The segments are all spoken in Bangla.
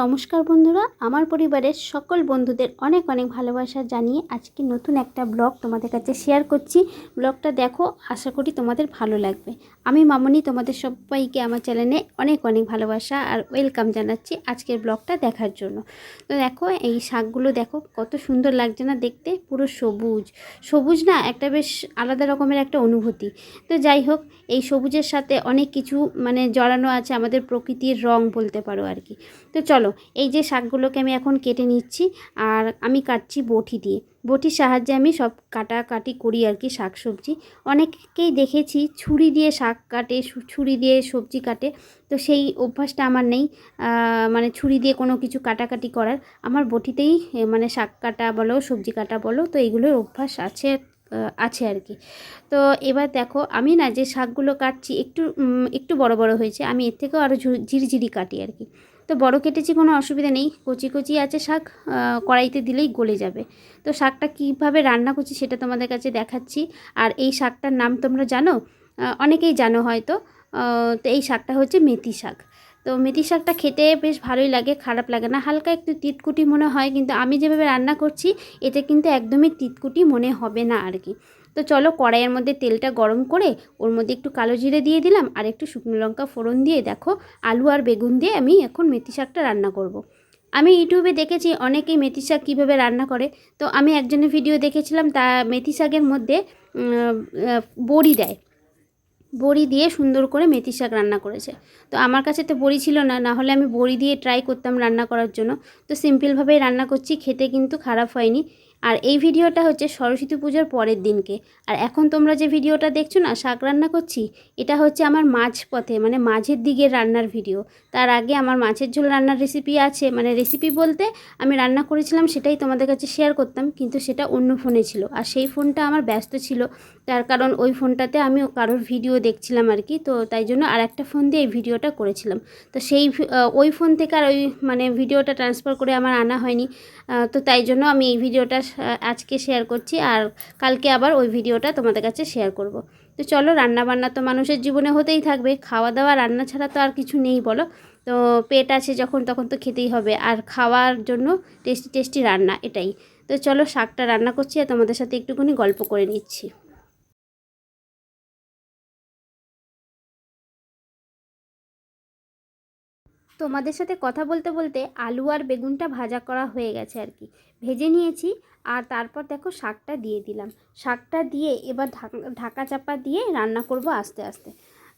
নমস্কার বন্ধুরা, আমার পরিবারের সকল বন্ধুদের অনেক অনেক ভালোবাসা জানিয়ে আজকে নতুন একটা ব্লগ তোমাদের কাছে শেয়ার করছি। ব্লগটা দেখো, আশা করি তোমাদের ভালো লাগবে। আমি মামনি, তোমাদের সবাইকে আমার চ্যানেলে অনেক অনেক ভালোবাসা আর ওয়েলকাম জানাচ্ছি আজকের ব্লগটা দেখার জন্য। তো দেখো, এই শাকগুলো দেখো, কত সুন্দর লাগছে না দেখতে, পুরো সবুজ। সবুজ না, একটা বেশ আলাদা রকমের একটা অনুভূতি। তো যাই হোক, এই সবুজের সাথে অনেক কিছু মানে জড়ানো আছে আমাদের প্রকৃতির রং বলতে পারো আর কি। তো চলো এই যে শাকগুলোকে আমি এখন কেটে নিচ্ছি আর আমি কাটছি বটি দিয়ে। বটির সাহায্যে আমি সব কাটাকাটি করি আর কি শাক সবজি অনেককেই দেখেছি ছুরি দিয়ে শাক কাটে ছুরি দিয়ে সবজি কাটে, তো সেই অভ্যাসটা আমার নেই। মানে ছুরি দিয়ে কোনো কিছু কাটাকাটি করার। আমার বটিতেই মানে শাক কাটা বলো, সবজি কাটা বলো, তো এইগুলোর অভ্যাস আছে। আছে আর কি। তো এবার দেখো, আমি না যে শাকগুলো কাটছি একটু একটু বড় বড় হয়েছে, আমি এর থেকেও আরও ঝিরিঝিরি কাটি আর কি। তো বড় কেটেছি কোনো অসুবিধা নেই, কচি কচি আছে শাক কড়াইতে দিলেই গলে যাবে। তো শাকটা কীভাবে রান্না করছি সেটা তোমাদের কাছে দেখাচ্ছি। আর এই শাকটার নাম তোমরা জানো? অনেকেই জানো হয়তো। তো এই শাকটা হচ্ছে মেথি শাক। তো মেথি শাকটা খেতে বেশ ভালোই লাগে, খারাপ লাগে না। হালকা একটু তিতকুটি মনে হয়, কিন্তু আমি যেভাবে রান্না করছি, এতে কিন্তু একদমই তিতকুটি মনে হবে না আর কি তো চলো কড়াইয়ের মধ্যে তেলটা গরম করে, ওর মধ্যে একটু কালো জিরে দিয়ে দিলাম, আর একটু শুকনো লঙ্কা ফোড়ন দিয়ে দেখো, আলু আর বেগুন দিয়ে আমি এখন মেথি শাকটা রান্না করব। আমি ইউটিউবে দেখেছি অনেকেই মেথি শাক কীভাবে রান্না করে। তো আমি একজনের ভিডিও দেখেছিলাম, তা মেথি শাকের মধ্যে বড়ি দেয়। বড়ি দিয়ে সুন্দর করে মেথি শাক রান্না করেছে। তো আমার কাছে তো বড়ি ছিল না না হলে আমি বড়ি দিয়ে ট্রাই করতাম রান্না করার জন্য। তো সিম্পলভাবেই রান্না করছি, খেতে কিন্তু খারাপ হয়নি। আর এই ভিডিওটা হচ্ছে সরস্বতী পুজোর পরের দিনকে। আর এখন তোমরা যে ভিডিওটা দেখছ না, শাক রান্না করছি, এটা হচ্ছে আমার মাঝ পথে মানে মাঝের দিকের রান্নার ভিডিও। তার আগে আমার মাছের ঝোল রান্নার রেসিপি আছে মানে রেসিপি বলতে আমি রান্না করেছিলাম, সেটাই তোমাদের কাছে শেয়ার করতাম, কিন্তু সেটা অন্য ফোনে ছিল। আর সেই ফোনটা আমার ব্যস্ত ছিল, তার কারণ ওই ফোনটাতে আমি কারোর ভিডিও দেখছিলাম আর কি, তো তাই জন্য আর একটা ফোন দিয়ে এই ভিডিওটা করেছিলাম। তো সেই ওই ফোন থেকে আর ওই মানে ভিডিওটা ট্রান্সফার করে আমার আনা হয়নি তো তাই জন্য আমি এই ভিডিওটা আজকে শেয়ার করছি আর কালকে আবার ওই ভিডিওটা তোমাদের কাছে শেয়ার করব। তো চলো রান্না বান্না তো মানুষের জীবনে হতেই থাকবে। খাওয়া দাওয়া রান্না ছাড়া তো আর কিছু নেই বলো। তো পেট আছে যখন তখন তো খেতেই হবে। আর খাওয়ার জন্য টেস্টি টেস্টি রান্না এটাই। তো চলো, শাকটা রান্না করছি আর তোমাদের সাথে একটুখানি গল্প করে নিচ্ছি। তোমাদের সাথে কথা বলতে বলতে আলু আর বেগুনটা ভাজা করা হয়ে গেছে আর কি। ভেজে নিয়েছি আর তারপর দেখো শাকটা দিয়ে দিলাম। শাকটা দিয়ে এবার ঢাকা ঢাকা চাপা দিয়ে রান্না করব আস্তে আস্তে।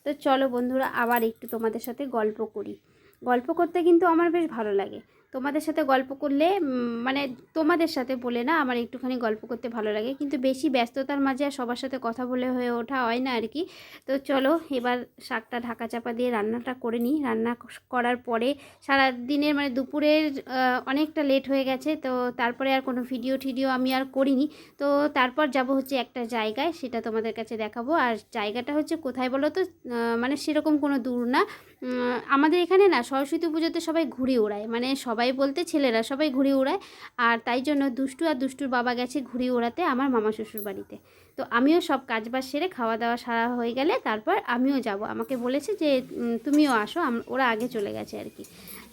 তো চলো বন্ধুরা, আবার একটু তোমাদের সাথে গল্প করি। গল্প করতে কিন্তু আমার বেশ ভালো লাগে। তোমাদের সাথে গল্প করলে মানে তোমাদের সাথে বলে না আমার একটুখানি গল্প করতে ভালো লাগে। কিন্তু বেশি ব্যস্ততার মাঝে আর সবার সাথে কথা বলে হয়ে ওঠা হয় না আর কি। তো চলো, এবার শাকটা ঢাকা চাপা দিয়ে রান্নাটা করে নিই। রান্না করার পরে সারা দিনের মানে দুপুরের অনেকটা লেট হয়ে গেছে। তো তারপরে আর কোনো ভিডিও টিডিও আমি আর করিনি। তো তারপর যাব হচ্ছে একটা জায়গায়, সেটা তোমাদের কাছে দেখাবো। আর জায়গাটা হচ্ছে কোথায় বলো তো? মানে সেরকম কোনো দূর না। আমাদের এখানে না সরস্বতী পুজোতে সবাই ঘুরে ওড়ায়। মানে সবাই বলতে ছেলেরা সবাই ঘুড়ি ওড়ায়। আর তাই জন্য দুষ্টু আর দুষ্টুর বাবা গেছে ঘুড়ি ওড়াতে আমার মামা শ্বশুর বাড়িতে। তো আমিও সব কাজবাজ সেরে খাওয়া দাওয়া সারা হয়ে গেলে তারপর আমিও যাব। আমাকে বলেছে যে তুমিও আসো ওরা আগে চলে গেছে আর কি।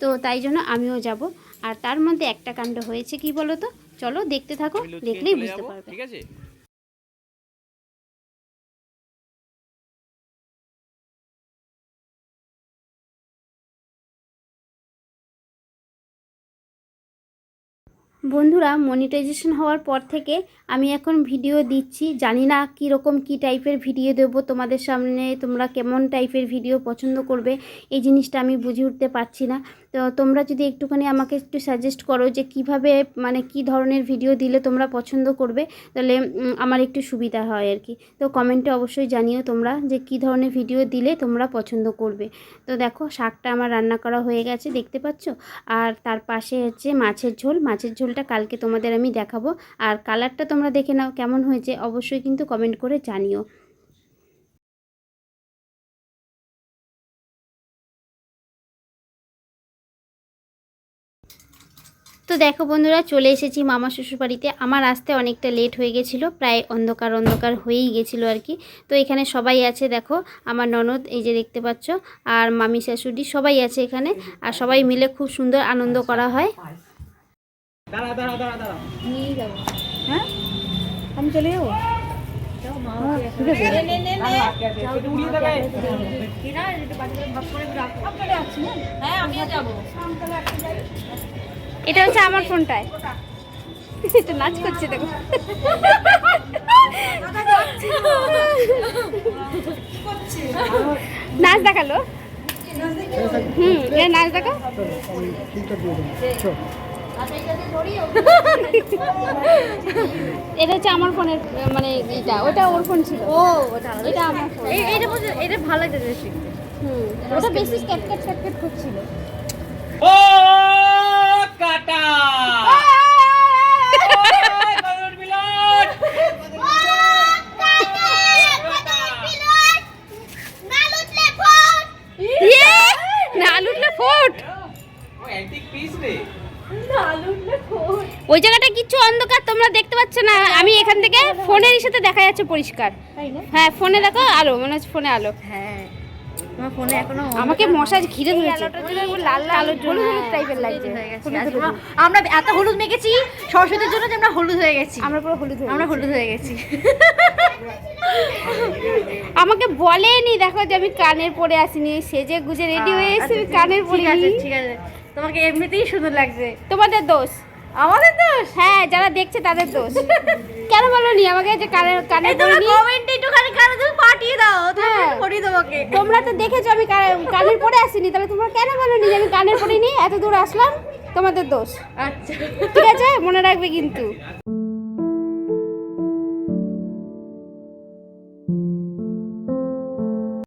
তো তাই জন্য আমিও যাব। আর তার মধ্যে একটা কাণ্ড হয়েছে কি বলো তো চলো দেখতে থাকো দেখলেই বুঝতে পারবে। ঠিক আছে? বন্ধুরা মনিটাইজেশন হওয়ার পর থেকে আমি এখন ভিডিও দিচ্ছি। জানি না কীরকম কী টাইপের ভিডিও দেবো তোমাদের সামনে, তোমরা কেমন টাইপের ভিডিও পছন্দ করবে, এই জিনিসটা আমি বুঝে উঠতে পারছি না। তো তোমরা যদি একটুখানি আমাকে একটু সাজেস্ট করো যে কীভাবে মানে কি ধরনের ভিডিও দিলে তোমরা পছন্দ করবে, তাহলে আমার একটু সুবিধা হয় আর কি। তো কমেন্টে অবশ্যই জানিও তোমরা যে কি ধরনের ভিডিও দিলে তোমরা পছন্দ করবে। তো দেখো, শাকটা আমার রান্না করা হয়ে গেছে, দেখতে পাচ্ছ? আর তার পাশে হচ্ছে মাছের ঝোল। মাছের ঝোলটা কালকে তোমাদের আমি দেখাবো। আর কালারটা তোমরা দেখে নাও কেমন হয়েছে, অবশ্যই কিন্তু কমেন্ট করে জানিও। তো দেখো বন্ধুরা চলে এসেছি মামা শ্বশুর বাড়িতে আমার আসতে অনেকটা লেট হয়ে গেছিল প্রায় অন্ধকার অন্ধকার হয়েই গেছিল আর কি। তো এখানে সবাই আছে দেখো আমার ননদ এই যে দেখতে পাচ্ছ আর মামি শাশুড়ি সবাই আছে এখানে আর সবাই মিলে খুব সুন্দর আনন্দ করা হয়। দাঁড়া দাঁড়া দাঁড়া দাঁড়া। নিয়ে যাব হ্যাঁ? আমি চলে হ্যাঁ আমিও যাব। এটা হচ্ছে আমার ফোনটায়। এটা নাচ করছে দেখো। নাচ দেখাল? হুম এ নাচ দেখো এটা হচ্ছে আমার ফোনের মানে এটা ওটা ওর ফোন ছিল। ও ওটা এটা আমার ফোন। এটা এটা ভালো লাগছে হুম ওটা বেশি ক্যাটক্যাট ক্যাটক্যাট করছিল। ও! কাটা। ওই জায়গাটা কিচ্ছু অন্ধকার তোমরা দেখতে পাচ্ছ না। আমি এখান থেকে ফোনের সাথে দেখা যাচ্ছে পরিষ্কার। হ্যাঁ ফোনে দেখো আলো মনে হচ্ছে ফোনে আলো। হ্যাঁ। তোমার ফোনে এখনও আমাকে মশা ঘিরে ধরেছে। লাল লাল হলুদ হলুদ টাইপের লাগছে। হয়ে গেছে। আজ আমরা- এত হলুদ মেখেছি সরস্বতীর জন্য যে আমরা হলুদ হয়ে গেছি। আমরা পুরো হলুদ আমরা হলুদ হয়ে গেছি। আমাকে বলেনি দেখো যে আমি কানের পরে আসিনি। সেজে গুজে রেডি হয়ে এসে আমি কানের পরে ঠিক আছে ঠিক আছে। তোমাকে এমনিতেই সুন্দর লাগছে। তোমাদের দোষ। আমাদের দোষ? হ্যাঁ যারা দেখছে তাদের দোষ। কেন বলনি? আমাকে যে কানে এই তোমরা কমেন্টে একটুখানি কানে তুমি পাঠিয়ে দাও হ্যাঁ। করিয়ে তোমাকে তোমরা তো দেখেছ আমি কানের পরে আসিনি তাহলে তোমরা কেন বলনি নি আমি কানের পরে নি? এত দূর আসলাম তোমাদের দোষ। আচ্ছা। ঠিক আছে? মনে রাখবে কিন্তু।